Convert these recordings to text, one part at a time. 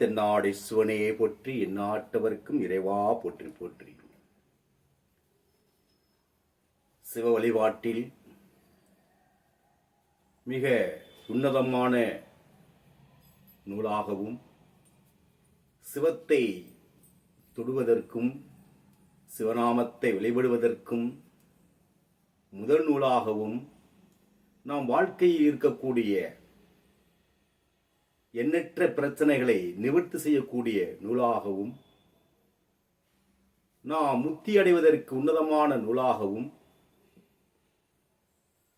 தென்னாடு சிவனே போற்றி எந்நாட்டவர்க்கும் இறைவா போற்றி போற்றி. சிவ வழிபாட்டில் மிக உன்னதமான நூலாகவும் சிவத்தை தொடுவதற்கும் சிவநாமத்தை வெளிப்படுவதற்கும் முதல் நூலாகவும் நாம் வாழ்க்கையில் இருக்கக்கூடிய எண்ணற்ற பிரச்சனைகளை நிவர்த்தி செய்யக்கூடிய நூலாகவும் நாம் முக்தி அடைவதற்கு உன்னதமான நூலாகவும்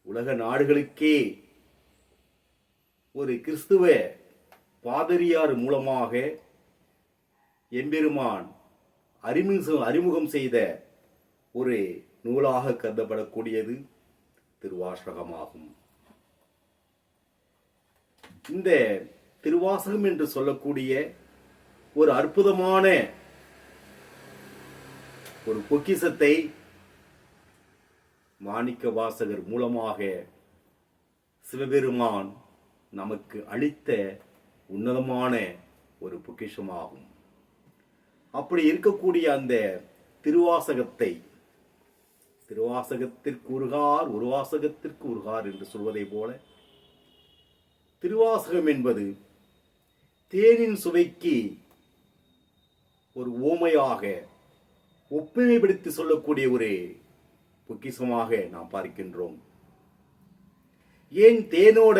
உலக நாடுகளுக்கே ஒரு கிறிஸ்துவ பாதிரியார் மூலமாக எம்பெருமான் அறிமுகம் அறிமுகம் செய்த ஒரு நூலாக கருதப்படக்கூடியது திருவாசகமாகும். இந்த திருவாசகம் என்று சொல்லக்கூடிய ஒரு அற்புதமான ஒரு பொக்கிசத்தை மாணிக்க வாசகர் மூலமாக சிவபெருமான் நமக்கு அளித்த உன்னதமான ஒரு பொக்கிஷமாகும். அப்படி இருக்கக்கூடிய அந்த திருவாசகத்தை திருவாசகத்திற்கு உருகார் ஒரு வாசகத்திற்கு உருகார் என்று சொல்வதை போல திருவாசகம் என்பது தேனின் சுவைக்கு ஒரு ஓமையாக ஒப்புமைப்படுத்தி சொல்லக்கூடிய ஒரு பொக்கிஷமாக நாம் பார்க்கின்றோம். ஏன் தேனோட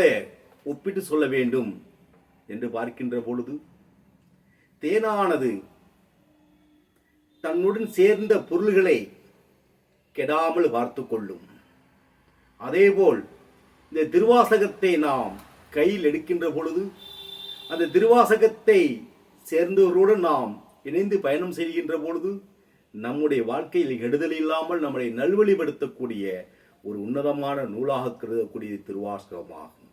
ஒப்பிட்டு சொல்ல வேண்டும் என்று பார்க்கின்ற பொழுது தேனானது தன்னுடன் சேர்ந்த பொருள்களை கெடாமல் பார்த்து கொள்ளும். அதேபோல் இந்த திருவாசகத்தை நாம் கையில் எடுக்கின்ற பொழுது அந்த திருவாசகத்தை சேர்ந்தவருடன் நாம் இணைந்து பயணம் செய்கின்ற பொழுது நம்முடைய வாழ்க்கையில் கெடுதல் இல்லாமல் நம்மளை நல்வழிப்படுத்தக்கூடிய ஒரு உன்னதமான நூலாக கருதக்கூடிய திருவாசகமாகும்.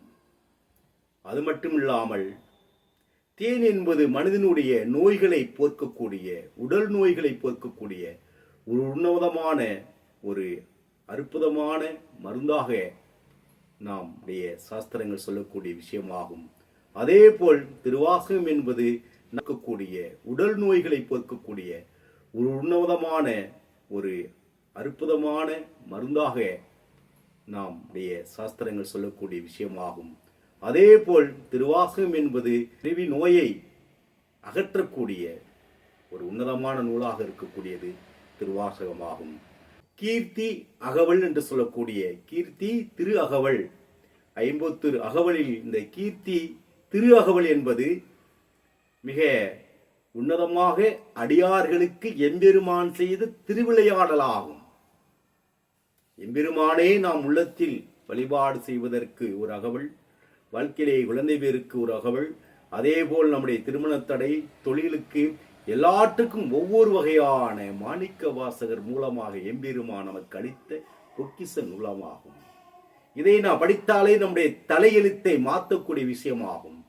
அது மட்டும் இல்லாமல் தேன் என்பது மனிதனுடைய நோய்களை போர்க்கக்கூடிய உடல் நோய்களை போர்க்கக்கூடிய ஒரு உன்னதமான ஒரு அற்புதமான மருந்தாக நாம் உடைய சாஸ்திரங்கள் சொல்லக்கூடிய விஷயமாகும். அதேபோல் திருவாசகம் என்பது நடக்கக்கூடிய உடல் நோய்களை பொறுக்கக்கூடிய ஒரு உன்னதமான ஒரு அற்புதமான மருந்தாக நாம் உடைய சாஸ்திரங்கள் சொல்லக்கூடிய விஷயமாகும். அதேபோல் திருவாசகம் என்பது பிறவி நோயை அகற்றக்கூடிய ஒரு உன்னதமான நூலாக இருக்கக்கூடியது திருவாசகமாகும். கீர்த்தி அகவல் என்று சொல்லக்கூடிய கீர்த்தி திரு அகவல். ஐம்பத்தொரு அகவலில் இந்த கீர்த்தி திரு அகவல் என்பது மிக உன்னதமாக அடியார்களுக்கு எம்பெருமான் செய்த திருவிளையாடலாகும். எம்பெருமானே நாம் உள்ளத்தில் வழிபாடு செய்வதற்கு ஒரு அகவல் வாழ்க்கையிலே குழந்தை பேருக்கு ஒரு அகவல் அதேபோல் நம்முடைய திருமணத்தடை தொழிலுக்கு எல்லாற்றுக்கும் ஒவ்வொரு வகையான மாணிக்க வாசகர் மூலமாக எம்பெருமான் நமக்கு அளித்த பொக்கிச நூலமாகும் இதை நான் படித்தாலே நம்முடைய தலையெழுத்தை மாற்றக்கூடிய விஷயமாகும்.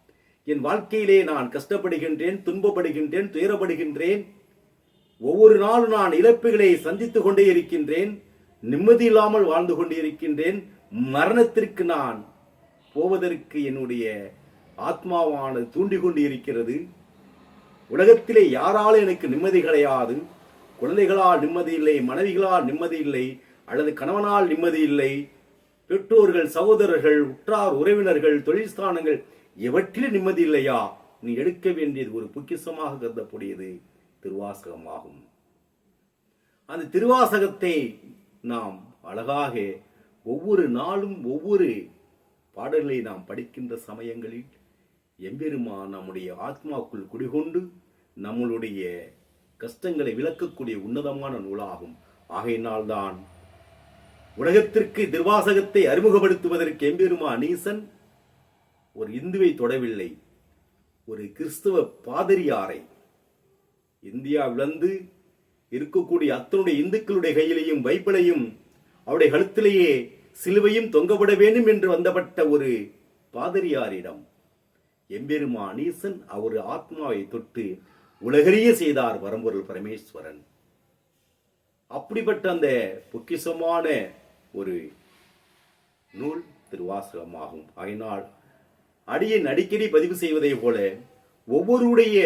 என் வாழ்க்கையிலே நான் கஷ்டப்படுகின்றேன் துன்பப்படுகின்றேன் துயரப்படுகின்றேன். ஒவ்வொரு நாளும் நான் இழப்புகளை சந்தித்துக் கொண்டே இருக்கின்றேன் நிம்மதி இல்லாமல் வாழ்ந்து கொண்டே இருக்கின்றேன். மரணத்திற்கு நான் போவதற்கு என்னுடைய ஆத்மாவானது தூண்டிக் கொண்டு இருக்கிறது. உலகத்திலே யாராலும் எனக்கு நிம்மதி கிடையாது. குழந்தைகளால் நிம்மதி இல்லை மனைவிகளால் நிம்மதி இல்லை அல்லது கணவனால் நிம்மதி இல்லை. பெற்றோர்கள் சகோதரர்கள் உற்றார் உறவினர்கள் தொழில் ஸ்தானங்கள் எவற்றிலும் நிம்மதி இல்லையா? நீ எடுக்க வேண்டியது ஒரு பொக்கிசமாக கருதக்கூடியது திருவாசகமாகும். அந்த திருவாசகத்தை நாம் அழகாக ஒவ்வொரு நாளும் ஒவ்வொரு பாடல்களை நாம் படிக்கின்ற சமயங்களில் எம்பெருமா நம்முடைய ஆத்மாக்குள் குடிகொண்டு நம்மளுடைய கஷ்டங்களை விளக்கக்கூடிய உன்னதமான நூலாகும். ஆகையினால்தான் உலகத்திற்கு திருவாசகத்தை அறிமுகப்படுத்துவதற்கு எம்பெருமா நீசன் ஒரு இந்துவை தொடவில்லை ஒரு கிறிஸ்துவ பாதிரியாரை. இந்தியாவிலிருந்து இருக்கக்கூடிய அத்தனுடைய இந்துக்களுடைய கையிலையும் பைபிளையும் அவருடைய கழுத்திலேயே சிலுவையும் தொங்கப்பட வேண்டும் என்று வந்தப்பட்ட ஒரு பாதிரியாரிடம் எம்பெருமா ஈசன் அவர் ஆத்மாவை தொட்டு உலகறிய செய்தார் வரம்பொருள் பரமேஸ்வரன். அப்படிப்பட்ட அந்த பொக்கிஷமான ஒரு நூல் திருவாசகமாகும். ஆகினால் அடியன் அடிக்கடி பதிவு செய்வதை போல ஒவ்வொருடைய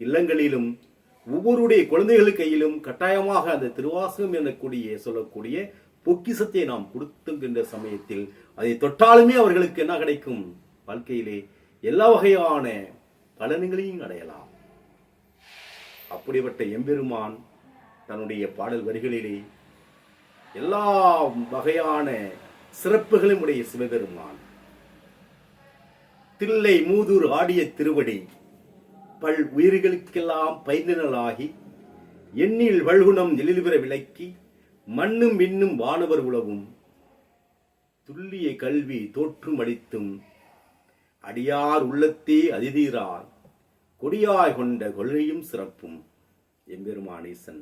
இல்லங்களிலும் ஒவ்வொருடைய குழந்தைகள் கையிலும் கட்டாயமாக அந்த திருவாசகம் எனக்கூடிய சொல்லக்கூடிய பொக்கிசத்தை நாம் கொடுத்துகின்ற சமயத்தில் அதை தொட்டாலுமே அவர்களுக்கு என்ன கிடைக்கும்? வாழ்க்கையிலே எல்லா வகையான பலன்களையும் அடையலாம். அப்படிப்பட்ட எம்பெருமான் தன்னுடைய பாடல் வரிகளிலே எல்லா வகையான சிறப்புகளும் உடைய சிவபெருமான் தில்லை மூதூர் ஆடிய திருவடி பல் உயிர்களுக்கெல்லாம் பைந்தனலாகி எண்ணில் வல்குணம் எழில்பெற விளக்கி மண்ணும் விண்ணும் வானவர் உலவும் துல்லிய கல்வி தோற்றும் அளித்தும் அடியார் உள்ளத்தே அதிதீரார். கொடியாய் கொண்ட கொள்கையும் சிறப்பும் எம்பெருமானேசன்.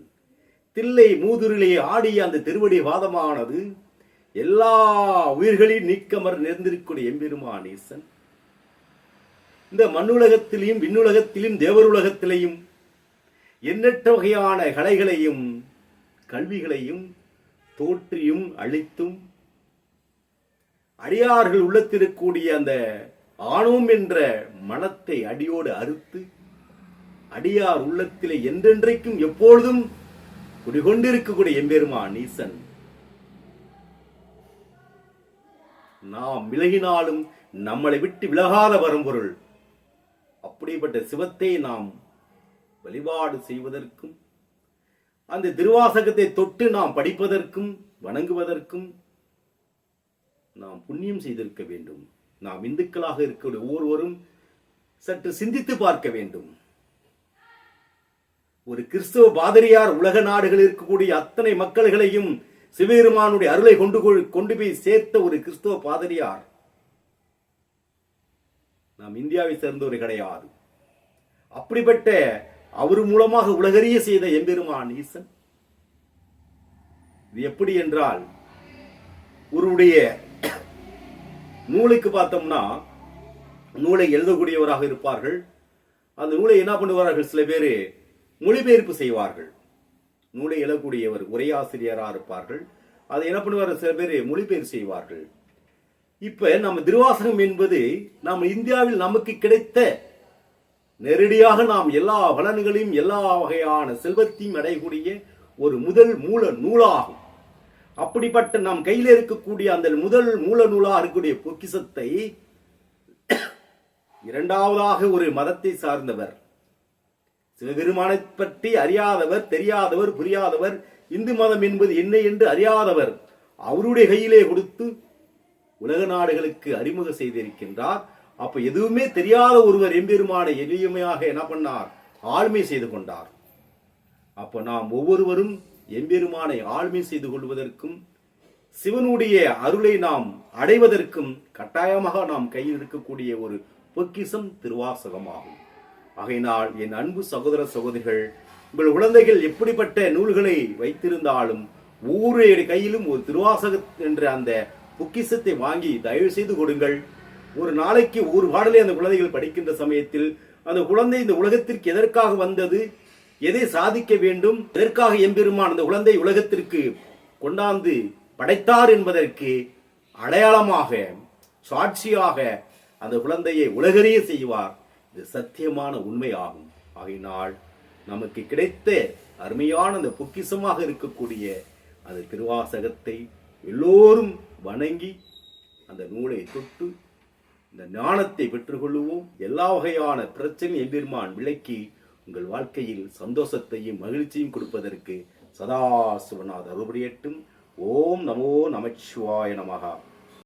தில்லை மூதுரிலே ஆடிய அந்த திருவடி வாதமானது எல்லா உயிர்களின் நீக்கமர் நேர்ந்திருக்கூடிய எம்பெருமானேசன். இந்த மண்ணுலகத்திலையும் விண்ணுலகத்திலும் தேவருலகத்திலையும் எண்ணற்ற வகையான கலைகளையும் கல்விகளையும் தோற்றியும் அழித்தும் அடியார்கள் உள்ளத்திருக்கக்கூடிய அந்த ஆணவம் என்ற மனத்தை அடியோடு அறுத்து அடியார் உள்ளத்திலே என்றென்றைக்கும் எப்பொழுதும் குடிகொண்டிருக்கக்கூடிய எம்பெருமான் ஈசன். நாம் விலகினாலும் நம்மளை விட்டு விலகாத வரும்பொருள் அப்படிப்பட்ட சிவத்தை நாம் வழிபாடு செய்வதற்கும் அந்த திருவாசகத்தை தொட்டு நாம் படிப்பதற்கும் வணங்குவதற்கும் நாம் புண்ணியம் செய்திருக்க வேண்டும். நாம் இந்துக்களாக இருக்கிற ஒவ்வொருவரும் சற்று சிந்தித்து பார்க்க வேண்டும். ஒரு கிறிஸ்துவ பாதிரியார் உலக நாடுகளில் இருக்கக்கூடிய அத்தனை மக்கள்களையும் சிவபெருமானுடைய அருளை கொண்டு கொண்டு போய் சேர்த்த ஒரு கிறிஸ்துவ பாதிரியார் நாம் இந்தியாவை சேர்ந்தவர் கிடையாது. அப்படிப்பட்ட அவர் மூலமாக உலகறிய செய்த எம்பெருமான் ஈசன் இது எப்படி என்றால் ஒருவருடைய நூலுக்கு பார்த்தோம்னா நூலை எழுதக்கூடியவராக இருப்பார்கள். அந்த நூலை என்ன பண்ணுவார்கள்? சில பேர் மொழிபெயர்ப்பு செய்வார்கள். நூலை எழுதக்கூடியவர் உரையாசிரியராக இருப்பார்கள். அதை என்ன பண்ணுவார்கள்? சில பேர் மொழிபெயர்ப்பு செய்வார்கள். இப்ப நம்ம திருவாசகம் என்பது நாம் இந்தியாவில் நமக்கு கிடைத்த நேரடியாக நாம் எல்லா பலன்களையும் எல்லா வகையான செல்வத்தையும் அடையக்கூடிய ஒரு முதல் மூல நூலாகும். அப்படிப்பட்ட நம் கையில் இருக்கக்கூடிய அந்த முதல் மூல நூலாக இருக்கக்கூடிய பொக்கிசத்தை இரண்டாவதாக ஒரு மதத்தை சார்ந்தவர் சிவபெருமானை பற்றி அறியாதவர் தெரியாதவர் புரியாதவர் இந்து மதம் என்பது என்ன என்று அறியாதவர் அவருடைய கையிலே கொடுத்து உலக நாடுகளுக்கு அறிமுக செய்திருக்கின்றார். அப்ப எதுவுமே தெரியாத ஒருவர் எம்பெருமானை எளிமையாக என்ன பண்ணார்? ஆளுமை செய்து கொண்டார். அப்ப நாம் ஒவ்வொருவரும் எம்பெருமானை ஆளுமை செய்து கொள்வதற்கும் சிவனுடைய அருளை நாம் அடைவதற்கும் கட்டாயமாக நாம் கையில் இருக்கக்கூடிய ஒரு பொக்கிசம் திருவாசகமாகும். ஆகையினால் என் அன்பு சகோதர சகோதரிகள் உங்கள் குழந்தைகள் எப்படிப்பட்ட நூல்களை வைத்திருந்தாலும் ஒவ்வொரு கையிலும் ஒரு திருவாசக என்ற அந்த பொக்கிசத்தை வாங்கி தயவு செய்து கொடுங்கள். ஒரு நாளைக்கு ஒரு பாடலை அந்த குழந்தைகள் படிக்கின்ற சமயத்தில் அந்த குழந்தை இந்த உலகத்திற்கு எதற்காக வந்தது? எதை சாதிக்க வேண்டும்? எதற்காக எம்பெருமான் அந்த குழந்தை உலகத்திற்கு கொண்டாந்து படைத்தார் என்பதற்கு அடையாளமாக சாட்சியாக அந்த குழந்தையை உலகறிய செய்வார். இது சத்தியமான உண்மை ஆகும் ஆகையினால் நமக்கு கிடைத்த அருமையான அந்த பொக்கிசமாக இருக்கக்கூடிய அந்த திருவாசகத்தை எல்லோரும் வணங்கி அந்த நூலை தொட்டு இந்த ஞானத்தை பெற்றுக்கொள்ளுவோம். எல்லா வகையான பிரச்சனை எம்பெருமான் விளக்கி உங்கள் வாழ்க்கையில் சந்தோஷத்தையும் மகிழ்ச்சியும் கொடுப்பதற்கு சதா சிவநாத ஓம் நமோ நமச்சிவாய நமகா